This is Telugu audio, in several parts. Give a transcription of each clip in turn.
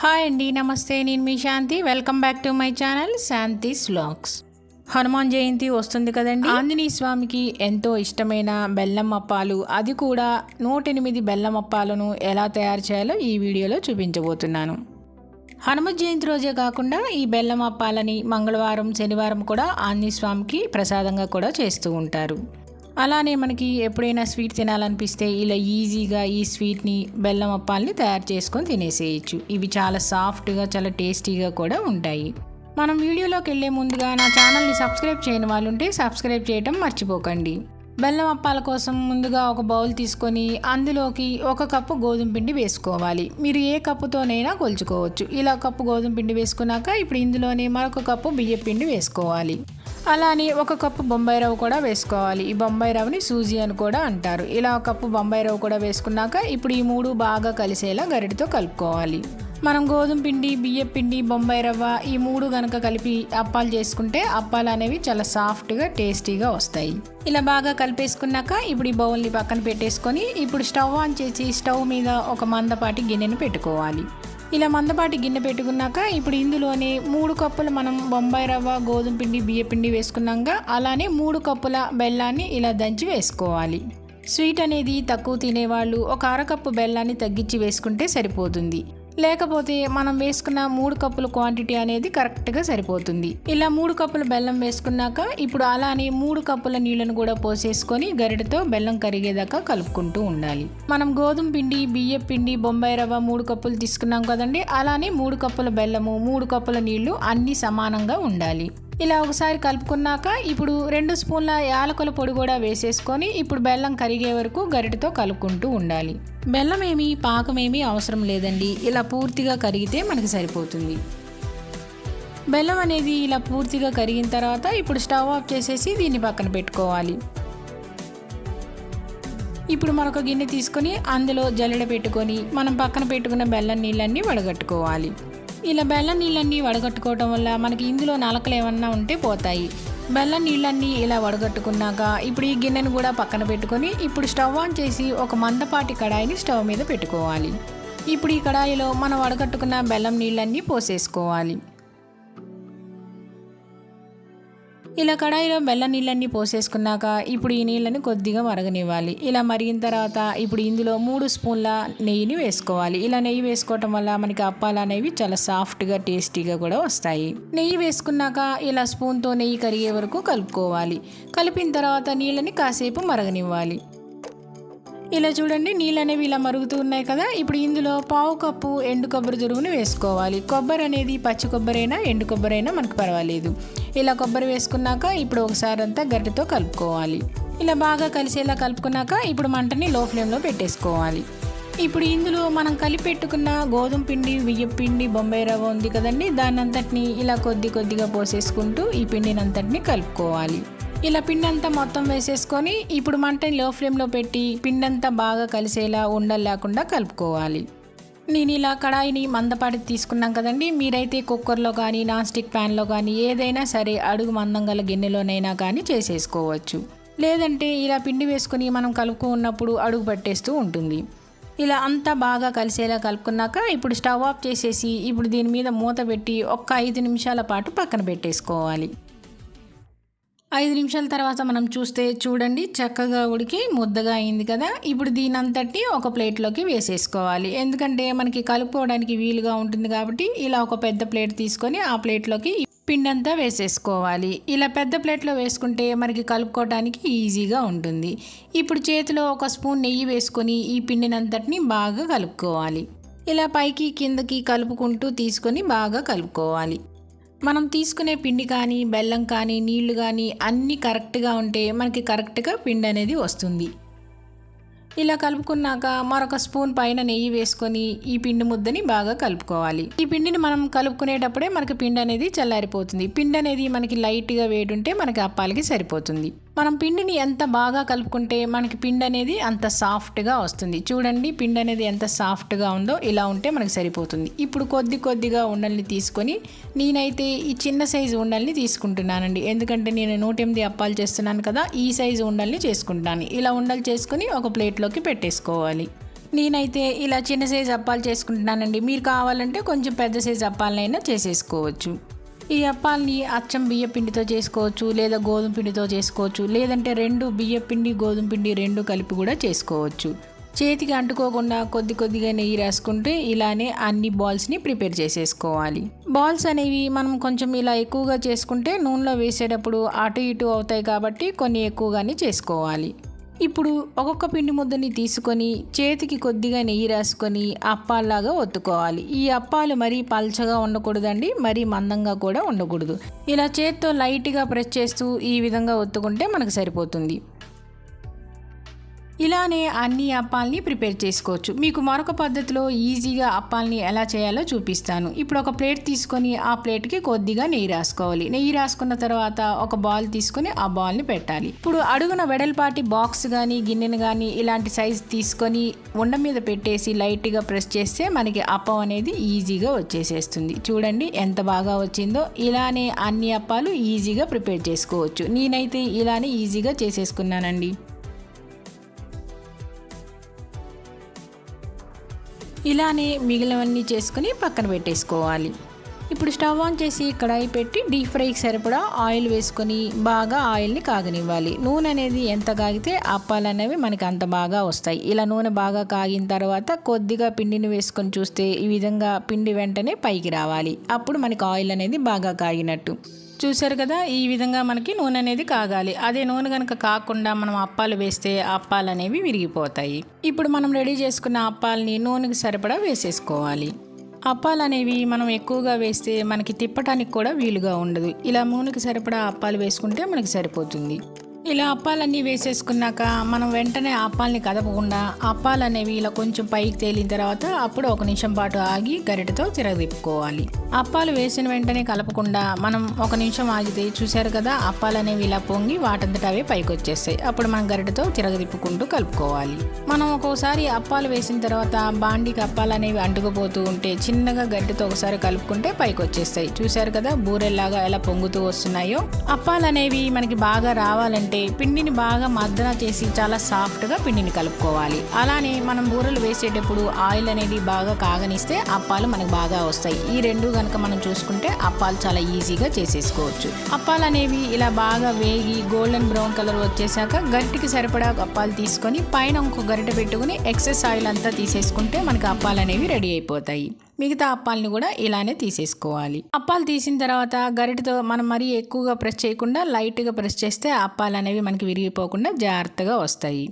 హాయ్ అండి నమస్తే నేను మీ Shanti welcome back to my channel Shanti vlogs Hanuman Jayanti వస్తుంది కదండి? ఆంజనేయ స్వామికి ఎంతో ఇష్టమైన బెల్లం అప్పాలు. అది కూడా నూట ఎనిమిది బెల్లం అప్పాలను ఎలా తయారు చేయాలో ఈ వీడియోలో చూపించబోతున్నాను. హనుమత్ జయంతి రోజే కాకుండా ఈ బెల్లం అప్పాలని మంగళవారం శనివారం కూడా ఆంజనేయ స్వామికి ప్రసాదంగా కూడా చేస్తూ ఉంటారు. అలానే మనకి ఎప్పుడైనా స్వీట్ తినాలనిపిస్తే ఇలా ఈజీగా ఈ స్వీట్ని బెల్లం అప్పాలని తయారు చేసుకొని తినేసేయచ్చు. ఇవి చాలా సాఫ్ట్గా చాలా టేస్టీగా కూడా ఉంటాయి. మనం వీడియోలోకి వెళ్ళే ముందుగా నా ఛానల్ని సబ్స్క్రైబ్ చేయని వాళ్ళు ఉంటే సబ్స్క్రైబ్ చేయటం మర్చిపోకండి. బెల్లం అప్పాల కోసం ముందుగా ఒక బౌల్ తీసుకొని అందులోకి ఒక కప్పు గోధుమ పిండి వేసుకోవాలి. మీరు ఏ కప్పుతోనైనా కొలుచుకోవచ్చు. ఇలా కప్పు గోధుమ పిండి వేసుకున్నాక ఇప్పుడు ఇందులోనే మరొక కప్పు బియ్య పిండి వేసుకోవాలి. అలానే ఒక కప్పు బొంబాయి రవ్వ కూడా వేసుకోవాలి. ఈ బొంబాయి రవ్వని సూజీ అని కూడా అంటారు. ఇలా ఒక కప్పు బొంబాయి రవ్వ కూడా వేసుకున్నాక ఇప్పుడు ఈ మూడు బాగా కలిసేలా గరిటితో కలుపుకోవాలి. మనం గోధుమ పిండి బియ్య పిండి బొంబాయి రవ్వ ఈ మూడు కనుక కలిపి అప్పాలు చేసుకుంటే అప్పాలు అనేవి చాలా సాఫ్ట్గా టేస్టీగా వస్తాయి. ఇలా బాగా కలిపేసుకున్నాక ఇప్పుడు ఈ బౌల్ని పక్కన పెట్టేసుకొని ఇప్పుడు స్టవ్ ఆన్ చేసి స్టవ్ మీద ఒక మందపాటి గిన్నెను పెట్టుకోవాలి. ఇలా మందపాటి గిన్నె పెట్టుకున్నాక ఇప్పుడు ఇందులోనే మూడు కప్పులు మనం బొంబాయి రవ్వ గోధుమ పిండి బియ్య పిండి వేసుకున్నాక అలానే మూడు కప్పుల బెల్లాన్ని ఇలా దంచి వేసుకోవాలి. స్వీట్ అనేది తక్కువ తినేవాళ్ళు ఒక అరకప్పు బెల్లాన్ని తగ్గించి వేసుకుంటే సరిపోతుంది. లేకపోతే మనం వేసుకున్న మూడు కప్పుల క్వాంటిటీ అనేది కరెక్ట్గా సరిపోతుంది. ఇలా మూడు కప్పుల బెల్లం వేసుకున్నాక ఇప్పుడు అలానే మూడు కప్పుల నీళ్ళను కూడా పోసేసుకొని గరిటతో బెల్లం కరిగేదాకా కలుపుకుంటూ ఉండాలి. మనం గోధుమ పిండి బియ్యం పిండి బొంబాయి రవ్వ మూడు కప్పులు తీసుకున్నాం కదండి అలానే మూడు కప్పుల బెల్లము మూడు కప్పుల నీళ్ళు అన్నీ సమానంగా ఉండాలి. ఇలా ఒకసారి కలుపుకున్నాక ఇప్పుడు రెండు స్పూన్ల యాలకుల పొడి కూడా వేసేసుకొని ఇప్పుడు బెల్లం కరిగే వరకు గరిటతో కలుపుకుంటూ ఉండాలి. బెల్లం ఏమి పాకం ఏమీ అవసరం లేదండి. ఇలా పూర్తిగా కరిగితే మనకి సరిపోతుంది. బెల్లం అనేది ఇలా పూర్తిగా కరిగిన తర్వాత ఇప్పుడు స్టవ్ ఆఫ్ చేసేసి దీన్ని పక్కన పెట్టుకోవాలి. ఇప్పుడు మరొక గిన్నె తీసుకొని అందులో జల్లెడ పెట్టుకొని మనం పక్కన పెట్టుకున్న బెల్లం నీళ్ళన్నీ వడగట్టుకోవాలి. ఇలా బెల్లం నీళ్ళన్నీ వడగట్టుకోవటం వల్ల మనకి ఇందులో నలకలు ఏమన్నా ఉంటే పోతాయి. బెల్లం నీళ్ళన్నీ ఇలా వడగట్టుకున్నాక ఇప్పుడు ఈ గిన్నెను కూడా పక్కన పెట్టుకొని ఇప్పుడు స్టవ్ ఆన్ చేసి ఒక మందపాటి కడాయిని స్టవ్ మీద పెట్టుకోవాలి. ఇప్పుడు ఈ కడాయిలో మనం వడగట్టుకున్న బెల్లం నీళ్ళన్నీ పోసేసుకోవాలి. ఇలా కడాయిలో బెల్లం నీళ్ళన్నీ పోసేసుకున్నాక ఇప్పుడు ఈ నీళ్ళని కొద్దిగా మరగనివ్వాలి. ఇలా మరిగిన తర్వాత ఇప్పుడు ఇందులో మూడు స్పూన్ల నెయ్యిని వేసుకోవాలి. ఇలా నెయ్యి వేసుకోవటం వల్ల మనకి అప్పాలు అనేవి చాలా సాఫ్ట్గా టేస్టీగా కూడా వస్తాయి. నెయ్యి వేసుకున్నాక ఇలా స్పూన్తో నెయ్యి కరిగే వరకు కలుపుకోవాలి. కలిపిన తర్వాత నీళ్ళని కాసేపు మరగనివ్వాలి. ఇలా చూడండి నీళ్ళు అనేవి ఇలా మరుగుతూ ఉన్నాయి కదా. ఇప్పుడు ఇందులో పావు కప్పు ఎండు కొబ్బరి తురుగుని వేసుకోవాలి. కొబ్బరి అనేది పచ్చి కొబ్బరి అయినా ఎండు కొబ్బరైనా మనకు పర్వాలేదు. ఇలా కొబ్బరి వేసుకున్నాక ఇప్పుడు ఒకసారి అంతా గడ్డతో కలుపుకోవాలి. ఇలా బాగా కలిసేలా కలుపుకున్నాక ఇప్పుడు మంటని లో ఫ్లేమ్లో పెట్టేసుకోవాలి. ఇప్పుడు ఇందులో మనం కలిపి పెట్టుకున్న గోధుమ పిండి బియ్యం పిండి బొంబాయి రవ్వ ఉంది కదండి. దాన్ని అంతటిని ఇలా కొద్ది కొద్దిగా పోసేసుకుంటూ ఈ పిండిని అంతటిని కలుపుకోవాలి. ఇలా పిండి అంతా మొత్తం వేసేసుకొని ఇప్పుడు మంటని లో ఫ్లేమ్లో పెట్టి పిండి అంతా బాగా కలిసేలా ఉండలు లేకుండా కలుపుకోవాలి. నేను ఇలా కడాయిని మందపాటి తీసుకున్నాం కదండి. మీరైతే కుక్కర్లో కానీ నాన్ స్టిక్ ప్యాన్లో కానీ ఏదైనా సరే అడుగు మందం గల గిన్నెలోనైనా కానీ చేసేసుకోవచ్చు. లేదంటే ఇలా పిండి వేసుకొని మనం కలుపుకున్నప్పుడు అడుగు పట్టేస్తూ ఉంటుంది. ఇలా అంతా బాగా కలిసేలా కలుపుకున్నాక ఇప్పుడు స్టవ్ ఆఫ్ చేసేసి ఇప్పుడు దీని మీద మూత పెట్టి ఒక్క ఐదు నిమిషాల పాటు పక్కన పెట్టేసుకోవాలి. ఐదు నిమిషాల తర్వాత మనం చూస్తే చూడండి చక్కగా ఉడికి ముద్దగా అయింది కదా. ఇప్పుడు దీని అంతటి ఒక ప్లేట్లోకి వేసేసుకోవాలి. ఎందుకంటే మనకి కలుపుకోవడానికి వీలుగా ఉంటుంది కాబట్టి ఇలా ఒక పెద్ద ప్లేట్ తీసుకొని ఆ ప్లేట్లోకి పిండి అంతా వేసేసుకోవాలి. ఇలా పెద్ద ప్లేట్లో వేసుకుంటే మనకి కలుపుకోవడానికి ఈజీగా ఉంటుంది. ఇప్పుడు చేతిలో ఒక స్పూన్ నెయ్యి వేసుకొని ఈ పిండినంతటిని బాగా కలుపుకోవాలి. ఇలా పైకి కిందకి కలుపుకుంటూ తీసుకొని బాగా కలుపుకోవాలి. మనం తీసుకునే పిండి కానీ బెల్లం కానీ నీళ్ళు కానీ అన్నీ కరెక్ట్గా ఉంటే మనకి కరెక్ట్గా పిండి అనేది వస్తుంది. ఇలా కలుపుకున్నాక మరొక స్పూన్ పైన నెయ్యి వేసుకొని ఈ పిండి ముద్దని బాగా కలుపుకోవాలి. ఈ పిండిని మనం కలుపుకునేటప్పుడే మనకి పిండి అనేది చల్లారిపోతుంది. పిండి అనేది మనకి లైట్గా వేడుంటే మనకి అప్పాలకి సరిపోతుంది. మనం పిండిని ఎంత బాగా కలుపుకుంటే మనకి పిండి అనేది అంత సాఫ్ట్గా వస్తుంది. చూడండి పిండి అనేది ఎంత సాఫ్ట్గా ఉందో ఇలా ఉంటే మనకి సరిపోతుంది. ఇప్పుడు కొద్ది కొద్దిగా ఉండల్ని తీసుకొని నేనైతే ఈ చిన్న సైజు ఉండల్ని తీసుకుంటున్నానండి. ఎందుకంటే నేను నూట ఎనిమిది అప్పాలు చేస్తున్నాను కదా ఈ సైజు ఉండల్ని చేసుకుంటాను. ఇలా ఉండలు చేసుకుని ఒక ప్లేట్లోకి పెట్టేసుకోవాలి. నేనైతే ఇలా చిన్న సైజు అప్పాలు చేసుకుంటున్నానండి. మీరు కావాలంటే కొంచెం పెద్ద సైజు అప్పాలనైనా చేసేసుకోవచ్చు. ఈ అప్పాలని అచ్చం బియ్య పిండితో చేసుకోవచ్చు లేదా గోధుమ పిండితో చేసుకోవచ్చు లేదంటే రెండు బియ్య పిండి గోధుమ పిండి రెండు కలిపి కూడా చేసుకోవచ్చు. చేతికి అంటుకోకుండా కొద్ది కొద్దిగా నెయ్యి రాసుకుంటే ఇలానే అన్ని బాల్స్ని ప్రిపేర్ చేసేసుకోవాలి. బాల్స్ అనేవి మనం కొంచెం ఇలా ఎక్కువగా చేసుకుంటే నూనెలో వేసేటప్పుడు అటు ఇటు అవుతాయి కాబట్టి కొన్ని ఎక్కువగానే చేసుకోవాలి. ఇప్పుడు ఒక్కొక్క పిండి ముద్దని తీసుకొని చేతికి కొద్దిగా నెయ్యి రాసుకొని అప్పాల్లాగా ఒత్తుకోవాలి. ఈ అప్పాలు మరీ పల్చగా ఉండకూడదండి మరీ మందంగా కూడా ఉండకూడదు. ఇలా చేత్తో లైట్గా ప్రెస్ చేస్తూ ఈ విధంగా ఒత్తుకుంటే మనకు సరిపోతుంది. ఇలానే అన్ని అప్పాలని ప్రిపేర్ చేసుకోవచ్చు. మీకు మరొక పద్ధతిలో ఈజీగా అప్పాలని ఎలా చేయాలో చూపిస్తాను. ఇప్పుడు ఒక ప్లేట్ తీసుకొని ఆ ప్లేట్కి కొద్దిగా నెయ్యి రాసుకోవాలి. నెయ్యి రాసుకున్న తర్వాత ఒక బాల్ తీసుకొని ఆ బాల్ని పెట్టాలి. ఇప్పుడు అడుగున వెడల్పాటి బాక్స్ కానీ గిన్నెను కానీ ఇలాంటి సైజ్ తీసుకొని ఉండ మీద పెట్టేసి లైట్గా ప్రెస్ చేస్తే మనకి అప్పం అనేది ఈజీగా వచ్చేసేస్తుంది. చూడండి ఎంత బాగా వచ్చిందో. ఇలానే అన్ని అప్పాలు ఈజీగా ప్రిపేర్ చేసుకోవచ్చు. నేనైతే ఇలానే ఈజీగా చేసేసుకున్నానండి. ఇలానే మిగిలినవన్నీ చేసుకుని పక్కన పెట్టేసుకోవాలి. ఇప్పుడు స్టవ్ ఆన్ చేసి కడాయి పెట్టి డీప్ ఫ్రైకి సరిపడా ఆయిల్ వేసుకొని బాగా ఆయిల్ని కాగనివ్వాలి. నూనె అనేది ఎంత కాగితే అప్పాలు అనేవి మనకి అంత బాగా వస్తాయి. ఇలా నూనె బాగా కాగిన తర్వాత కొద్దిగా పిండిని వేసుకొని చూస్తే ఈ విధంగా పిండి వెంటనే పైకి రావాలి. అప్పుడు మనకి ఆయిల్ అనేది బాగా కాగినట్టు. చూశారు కదా ఈ విధంగా మనకి నూనె అనేది కాగాలి. అదే నూనె కనుక కాకుండా మనం అప్పాలు వేస్తే అప్పాలు అనేవి విరిగిపోతాయి. ఇప్పుడు మనం రెడీ చేసుకున్న అప్పాలని నూనెకి సరిపడా వేసేసుకోవాలి. అప్పాలు అనేవి మనం ఎక్కువగా వేస్తే మనకి తిప్పటానికి కూడా వీలుగా ఉండదు. ఇలా నూనెకి సరిపడా అప్పాలు వేసుకుంటే మనకి సరిపోతుంది. ఇలా అప్పాలన్నీ వేసేసుకున్నాక మనం వెంటనే అప్పాలని కదపకుండా అప్పాలు అనేవి ఇలా కొంచెం పైకి తేలిన తర్వాత అప్పుడు ఒక నిమిషం పాటు ఆగి గరిటతో తిరగదిప్పుకోవాలి అప్పాలు వేసిన వెంటనే కలపకుండా మనం ఒక నిమిషం ఆగితే చూశారు కదా అప్పాలు అనేవి ఇలా పొంగి వాటంతట అవే పైకి వచ్చేస్తాయి అప్పుడు మనం గరిటతో తిరగదిప్పుకుంటూ కలుపుకోవాలి. మనం ఒక్కోసారి అప్పాలు వేసిన తర్వాత బాండికి అప్పాలు అనేవి అంటుకుపోతూ ఉంటే చిన్నగా గరిటతో ఒకసారి కలుపుకుంటే పైకి వచ్చేస్తాయి చూశారు కదా బూరెల్లాగా ఎలా పొంగుతూ వస్తున్నాయో. అప్పాలు అనేవి మనకి బాగా రావాలంటే పిండిని బాగా మద్దన చేసి చాలా సాఫ్ట్గా పిండిని కలుపుకోవాలి. అలానే మనం బూరలు వేసేటప్పుడు ఆయిల్ అనేది బాగా కాగనిస్తే అప్పాలు మనకు బాగా వస్తాయి. ఈ రెండు కనుక మనం చూసుకుంటే అప్పాలు చాలా ఈజీగా చేసేసుకోవచ్చు. అప్పాలు అనేవి ఇలా బాగా వేగి గోల్డెన్ బ్రౌన్ కలర్ వచ్చేసాక గరిటికి సరిపడా అప్పాలు తీసుకొని పైన ఇంకో గరిట పెట్టుకుని ఎక్సెస్ ఆయిల్ అంతా తీసేసుకుంటే మనకి అప్పాలు అనేవి రెడీ అయిపోతాయి. మిగతా అప్పాలని కూడా ఇలానే తీసేసుకోవాలి. అప్పాలు తీసిన తర్వాత గరిటతో మనం మరీ ఎక్కువగా ప్రెస్ చేయకుండా లైట్గా ప్రెస్ చేస్తే అప్పాలు అనేవి మనకి విరిగిపోకుండా జాగ్రత్తగా వస్తాయి.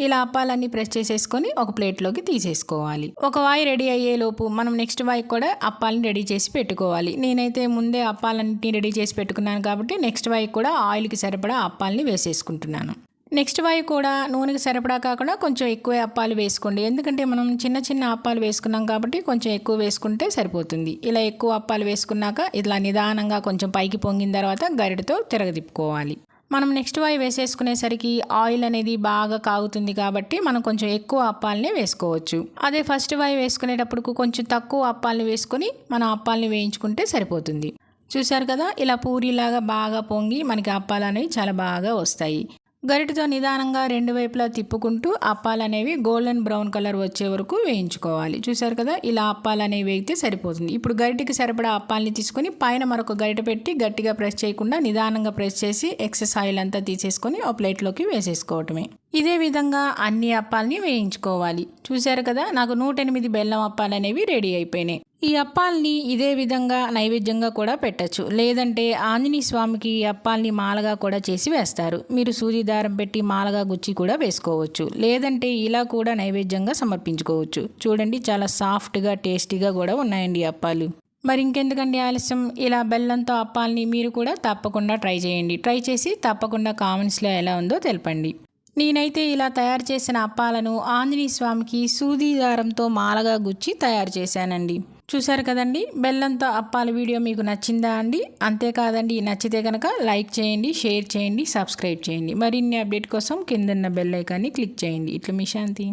ఇలా అప్పాలన్నీ ప్రెస్ చేసేసుకొని ఒక ప్లేట్లోకి తీసేసుకోవాలి. ఒక వాయి రెడీ అయ్యేలోపు మనం నెక్స్ట్ వాయి కూడా అప్పాలని రెడీ చేసి పెట్టుకోవాలి. నేనైతే ముందే అప్పాలన్నింటినీ రెడీ చేసి పెట్టుకున్నాను కాబట్టి నెక్స్ట్ వాయి కూడా ఆయిల్కి సరిపడా అప్పాలని వేసేసుకుంటున్నాను. నెక్స్ట్ వాయి కూడా నూనెకి సరిపడా కాకుండా కొంచెం ఎక్కువ అప్పాలు వేసుకోండి. ఎందుకంటే మనం చిన్న చిన్న అప్పాలు వేసుకున్నాం కాబట్టి కొంచెం ఎక్కువ వేసుకుంటే సరిపోతుంది. ఇలా ఎక్కువ అప్పాలు వేసుకున్నాక ఇలా నిదానంగా కొంచెం పైకి పొంగిన తర్వాత గరిటతో తిరగదిప్పుకోవాలి మనం నెక్స్ట్ వాయి వేసేసుకునేసరికి ఆయిల్ అనేది బాగా కాగుతుంది కాబట్టి మనం కొంచెం ఎక్కువ అప్పాలనే వేసుకోవచ్చు. అదే ఫస్ట్ వాయి వేసుకునేటప్పుడు కొంచెం తక్కువ అప్పాలని వేసుకొని మనం అప్పాలని వేయించుకుంటే సరిపోతుంది. చూశారు కదా? ఇలా పూరిలాగా బాగా పొంగి మనకి అప్పాలు అనేవి చాలా బాగా వస్తాయి. గరిటతో నిదానంగా రెండు వైపులా తిప్పుకుంటూ అప్పాలనేవి గోల్డెన్ బ్రౌన్ కలర్ వచ్చే వరకు వేయించుకోవాలి. చూసారు కదా? ఇలా అప్పాలనేవి వేయితే వేగితే సరిపోతుంది. ఇప్పుడు గరిటకి సరిపడా అప్పాలని తీసుకొని పైన మరొక గరిట పెట్టి గట్టిగా ప్రెస్ చేయకుండా నిదానంగా ప్రెస్ చేసి ఎక్సెస్ ఆయిల్ అంతా తీసేసుకొని ఒక ప్లేట్లోకి వేసేసుకోవటమే. ఇదే విధంగా అన్ని అప్పాలని వేయించుకోవాలి. చూశారు కదా? నాకు నూట ఎనిమిది బెల్లం అప్పాలు అనేవి రెడీ అయిపోయినాయి. ఈ అప్పాలని ఇదే విధంగా నైవేద్యంగా కూడా పెట్టచ్చు. లేదంటే ఆంజనేయ స్వామికి ఈ అప్పాలని మాలగా కూడా చేసి వేస్తారు. మీరు సూది దారం పెట్టి మాలగా గుచ్చి కూడా వేసుకోవచ్చు. లేదంటే ఇలా కూడా నైవేద్యంగా సమర్పించుకోవచ్చు. చూడండి చాలా సాఫ్ట్గా టేస్టీగా కూడా ఉన్నాయండి అప్పాలు. మరి ఇంకెందుకండి ఆలస్యం? ఇలా బెల్లంతో అప్పాలని మీరు కూడా తప్పకుండా ట్రై చేయండి. ట్రై చేసి తప్పకుండా కామెంట్స్లో ఎలా ఉందో తెలపండి. నేనైతే ఇలా తయారు చేసిన అప్పాలను ఆంజనేయ స్వామికి సూది దారంతో మాలగా గుచ్చి తయారు చేశానండి. చూశారు కదండి? బెల్లంతో అప్పాల వీడియో మీకు నచ్చిందా అండి? అంతేకాదండి నచ్చితే కనుక లైక్ చేయండి షేర్ చేయండి సబ్స్క్రైబ్ చేయండి. మరిన్ని అప్డేట్ కోసం కిందన్న బెల్ ఐకాన్ని క్లిక్ చేయండి. ఇట్లా మీ శాంతి.